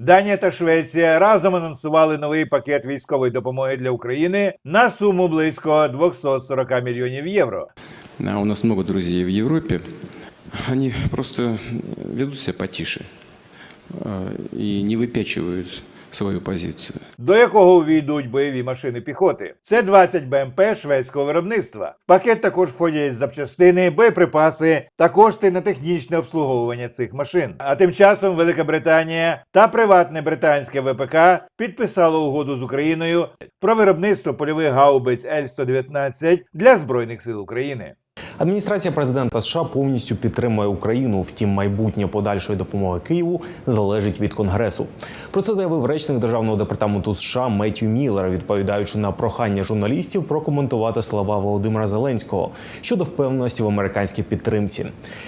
Данія та Швеція разом анонсували новий пакет військової допомоги для України на суму близько 240 мільйонів євро. У нас много друзей в Европе. Они просто ведут себя потише и не выпячивают свою позицию. до якого увійдуть бойові машини піхоти. Це 20 БМП шведського виробництва. В пакет також входять запчастини, боєприпаси та кошти на технічне обслуговування цих машин. А тим часом Велика Британія та приватне британське ВПК підписало угоду з Україною про виробництво польових гаубиць Л-119 для збройних сил України. Адміністрація президента США повністю підтримує Україну. Втім, майбутнє подальшої допомоги Києву залежить від конгресу. Про це заявив речник державного департаменту США Меттью Міллер, відповідаючи на прохання журналістів прокоментувати слова Володимира Зеленського щодо впевненості в американській підтримці.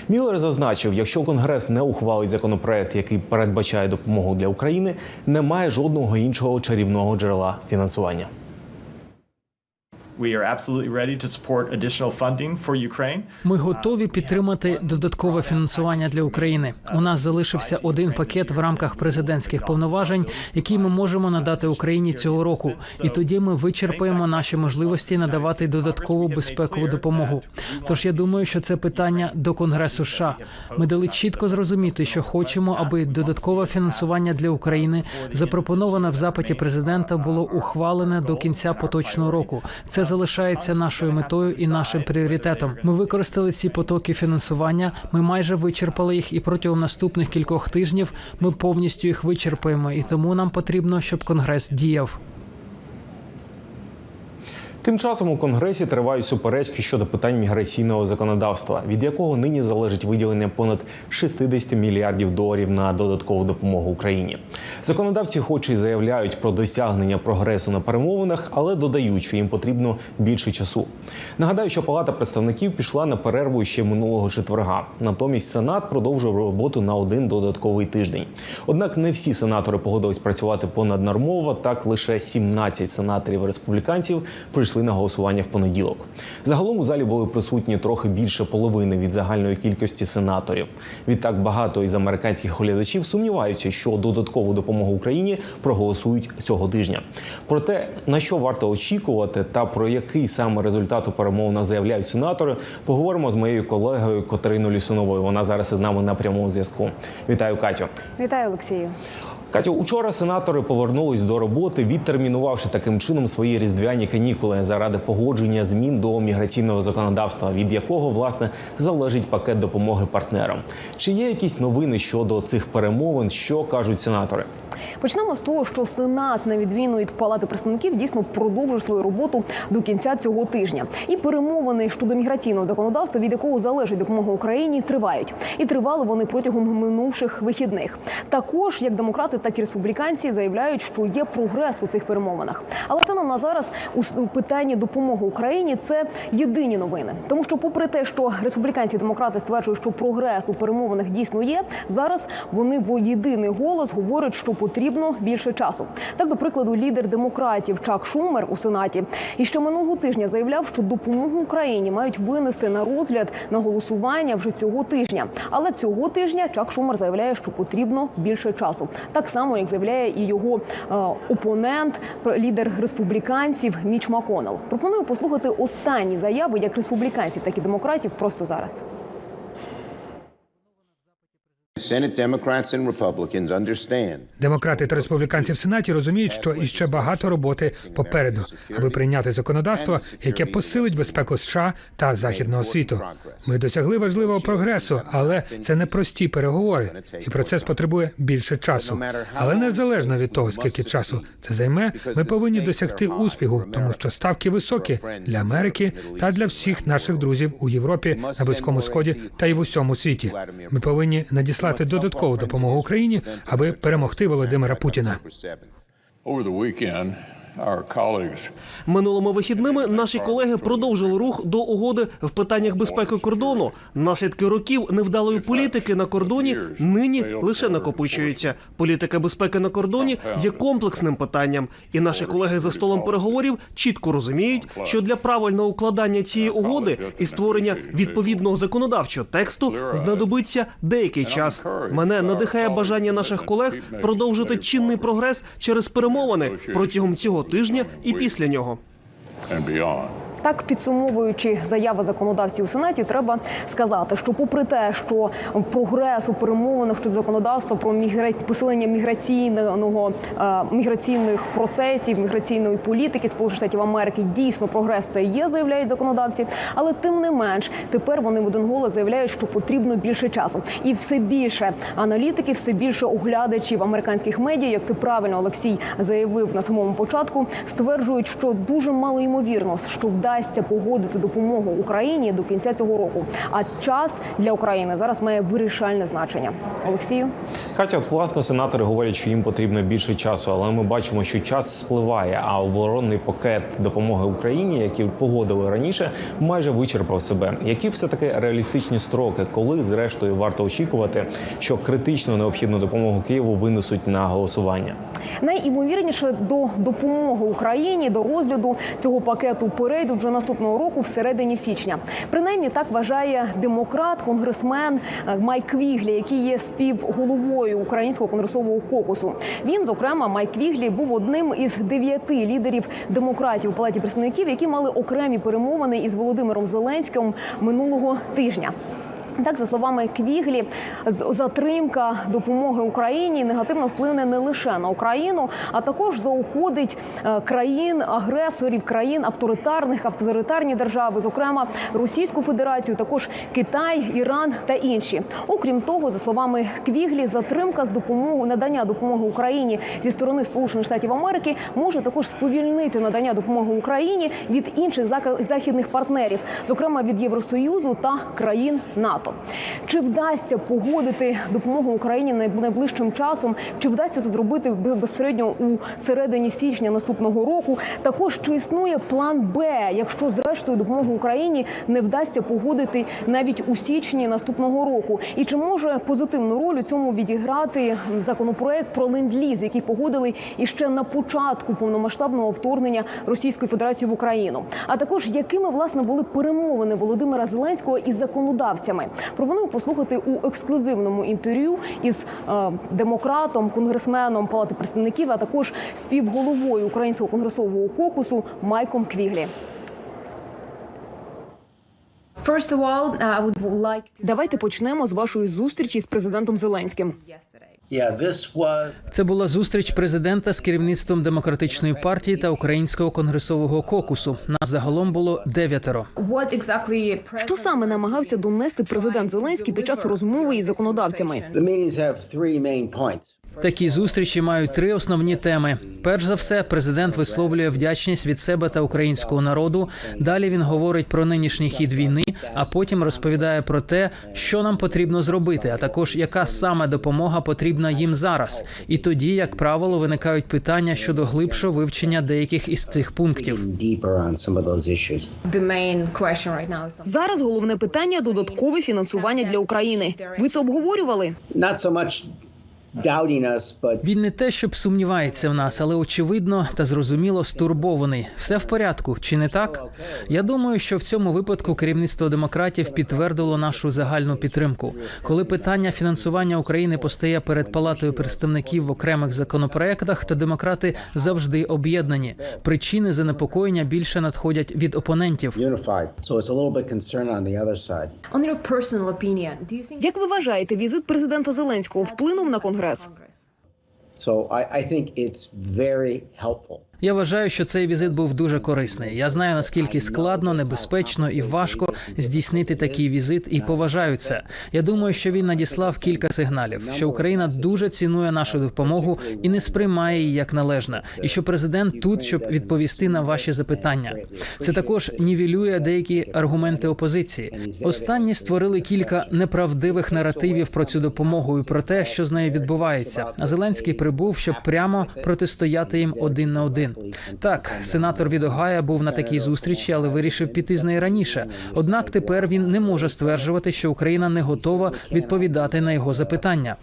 Міллер зазначив, якщо конгрес не ухвалить законопроект, який передбачає допомогу для України, немає жодного іншого чарівного джерела фінансування. Ми готові підтримати додаткове фінансування для України. У нас залишився один пакет в рамках президентських повноважень, який ми можемо надати Україні цього року. І тоді ми вичерпаємо наші можливості надавати додаткову безпекову допомогу. Тож я думаю, що це питання до Конгресу США. Ми дали чітко зрозуміти, що хочемо, аби додаткове фінансування для України, запропоноване в запиті президента, було ухвалене до кінця поточного року. Це залишається нашою метою і нашим пріоритетом. Ми використали ці потоки фінансування. Ми майже вичерпали їх, і протягом наступних кількох тижнів ми повністю їх вичерпаємо. І тому нам потрібно, щоб конгрес діяв. Тим часом у конгресі тривають суперечки щодо питань міграційного законодавства, від якого нині залежить виділення понад 60 мільярдів доларів на додаткову допомогу Україні. Законодавці, хоч і заявляють про досягнення прогресу на перемовинах, але додають, що їм потрібно більше часу. Нагадаю, що Палата представників пішла на перерву ще минулого четверга. Натомість Сенат продовжив роботу на один додатковий тиждень. Однак не всі сенатори погодились працювати понаднормово. Так лише 17 сенаторів республіканців прийшли на голосування в понеділок. Загалом у залі були присутні трохи більше половини від загальної кількості сенаторів. Відтак багато із американських глядачів сумніваються, що додаткову допомогу Україні проголосують цього тижня. Про те, на що варто очікувати, та про який саме результат у перемовинах заявляють сенатори, поговоримо з моєю колегою Катериною Лісуновою. Вона зараз із нами на прямому зв'язку. Вітаю, Катю. Вітаю, Олексію. Катю, учора сенатори повернулись до роботи, відтермінувавши таким чином свої різдвяні канікули заради погодження змін до міграційного законодавства, від якого власне залежить пакет допомоги партнерам. Чи є якісь новини щодо цих перемовин? Що кажуть сенатори? Почнемо з того, що Сенат, на відміну від Палати представників, дійсно продовжує свою роботу до кінця цього тижня. І перемовини щодо міграційного законодавства, від якого залежить допомога Україні, тривають. І тривали вони протягом минувших вихідних. Також як демократи, так і республіканці заявляють, що є прогрес у цих перемовинах. Але станом на зараз у питанні допомоги Україні це єдині новини, тому що, попри те, що республіканці і демократи стверджують, що прогрес у перемовинах дійсно є, зараз вони в єдиний голос говорять, що потрібно більше часу. Так, до прикладу, лідер демократів Чак Шумер у сенаті і ще минулого тижня заявляв, що допомогу Україні мають винести на розгляд на голосування вже цього тижня. Але цього тижня Чак Шумер заявляє, що потрібно більше часу. Так само, як заявляє і його е, опонент, лідер республіканців Міч Маконел. Пропоную послухати останні заяви як республіканців, так і демократів просто зараз. Демократи та республіканці в сенаті розуміють, що іще багато роботи попереду, аби прийняти законодавство, яке посилить безпеку США та західного світу. Ми досягли важливого прогресу, але це не прості переговори, і процес потребує більше часу. Але незалежно від того, скільки часу це займе, ми повинні досягти успіху, тому що ставки високі для Америки та для всіх наших друзів у Європі, на близькому сході та й в усьому світі. Ми повинні надіслати додаткову допомогу Україні, аби перемогти Володимира Путіна. Минулими вихідними наші колеги продовжили рух до угоди в питаннях безпеки кордону. Наслідки років невдалої політики на кордоні нині лише накопичуються. Політика безпеки на кордоні є комплексним питанням, і наші колеги за столом переговорів чітко розуміють, що для правильного укладання цієї угоди і створення відповідного законодавчого тексту знадобиться деякий час. Мене надихає бажання наших колег продовжити чинний прогрес через перемовини протягом цього тижня і після нього. Так, підсумовуючи заяви законодавців у сенаті, треба сказати, що попри те, що прогрес у перемовинах щодо законодавства про мігра... посилення міграційного е, міграційних процесів, міграційної політики Сполучених Штатів Америки дійсно прогрес це є, заявляють законодавці. Але тим не менш, тепер вони в один голос заявляють, що потрібно більше часу, і все більше аналітиків, все більше оглядачів американських медіа, як ти правильно Олексій заявив на самому початку, стверджують, що дуже мало ймовірно, що вдасться погодити допомогу Україні до кінця цього року. А час для України зараз має вирішальне значення. Олексію. Катя, от власне сенатори говорять, що їм потрібно більше часу, але ми бачимо, що час спливає. А оборонний пакет допомоги Україні, який погодили раніше, майже вичерпав себе. Які все таки реалістичні строки, коли зрештою варто очікувати, що критично необхідну допомогу Києву винесуть на голосування? Найімовірніше до допомоги Україні до розгляду цього пакету перейдуть вже наступного року, всередині січня. Принаймні так вважає демократ, конгресмен е, Майк Віглі, який є співголовою українського конгресового кокусу. Він, зокрема, Майк Віглі, був одним із дев'яти лідерів демократів у палаті представників, які мали окремі перемовини із Володимиром Зеленським минулого тижня. Так, за словами Квіглі, затримка допомоги Україні негативно вплине не лише на Україну, а також заохотить е, країн агресорів, країн авторитарних, авторитарні держави, зокрема Російську Федерацію, також Китай, Іран та інші. Окрім того, за словами Квіглі, затримка з допомогою надання допомоги Україні зі сторони Сполучених Штатів Америки може також сповільнити надання допомоги Україні від інших західних партнерів, зокрема від Євросоюзу та країн НАТО. Чи вдасться погодити допомогу Україні найближчим часом? Чи вдасться це зробити безпосередньо у середині січня наступного року? Також чи існує план Б, якщо зрештою допомогу Україні не вдасться погодити навіть у січні наступного року? І чи може позитивну роль у цьому відіграти законопроект про ленд-ліз, який погодили іще на початку повномасштабного вторгнення Російської Федерації в Україну? А також якими власне були перемовини Володимира Зеленського із законодавцями? Пропоную послухати у ексклюзивному інтерв'ю із е, демократом, конгресменом Палати представників, а також співголовою українського конгресового кокусу Майком Квіглі. To Давайте почнемо з вашої зустрічі з президентом Зеленським. Це була зустріч президента з керівництвом демократичної партії та українського конгресового кокусу. Нас загалом було дев'ятеро. Що саме намагався донести президент Зеленський під час розмови із законодавцями? Такі зустрічі мають три основні теми. Перш за все, президент висловлює вдячність від себе та українського народу. Далі він говорить про нинішній хід війни, а потім розповідає про те, що нам потрібно зробити, а також яка саме допомога потрібна їм зараз. І тоді, як правило, виникають питання щодо глибшого вивчення деяких із цих пунктів. Зараз головне питання додаткове фінансування для України. Ви це обговорювали? Він не те, щоб сумнівається в нас, але очевидно та зрозуміло стурбований. Все в порядку, чи не так? Я думаю, що в цьому випадку керівництво демократів підтвердило нашу загальну підтримку. Коли питання фінансування України постає перед палатою представників в окремих законопроектах, то демократи завжди об'єднані. Причини занепокоєння більше надходять від опонентів. unified. So it's a little bit concern on the other side. on your personal opinion. Do you think Як ви вважаєте, візит президента Зеленського вплинув на конгрес? So I, I think it's very helpful. Я вважаю, що цей візит був дуже корисний. Я знаю наскільки складно, небезпечно і важко здійснити такий візит, і поважаю це. Я думаю, що він надіслав кілька сигналів, що Україна дуже цінує нашу допомогу і не сприймає її як належна, і що президент тут, щоб відповісти на ваші запитання. Це також нівелює деякі аргументи опозиції. Останні створили кілька неправдивих наративів про цю допомогу і про те, що з нею відбувається. А Зеленський прибув, щоб прямо протистояти їм один на один. Так, сенатор від Огайо був на такій зустрічі, але вирішив піти з неї раніше. Однак тепер він не може стверджувати, що Україна не готова відповідати на його запитання.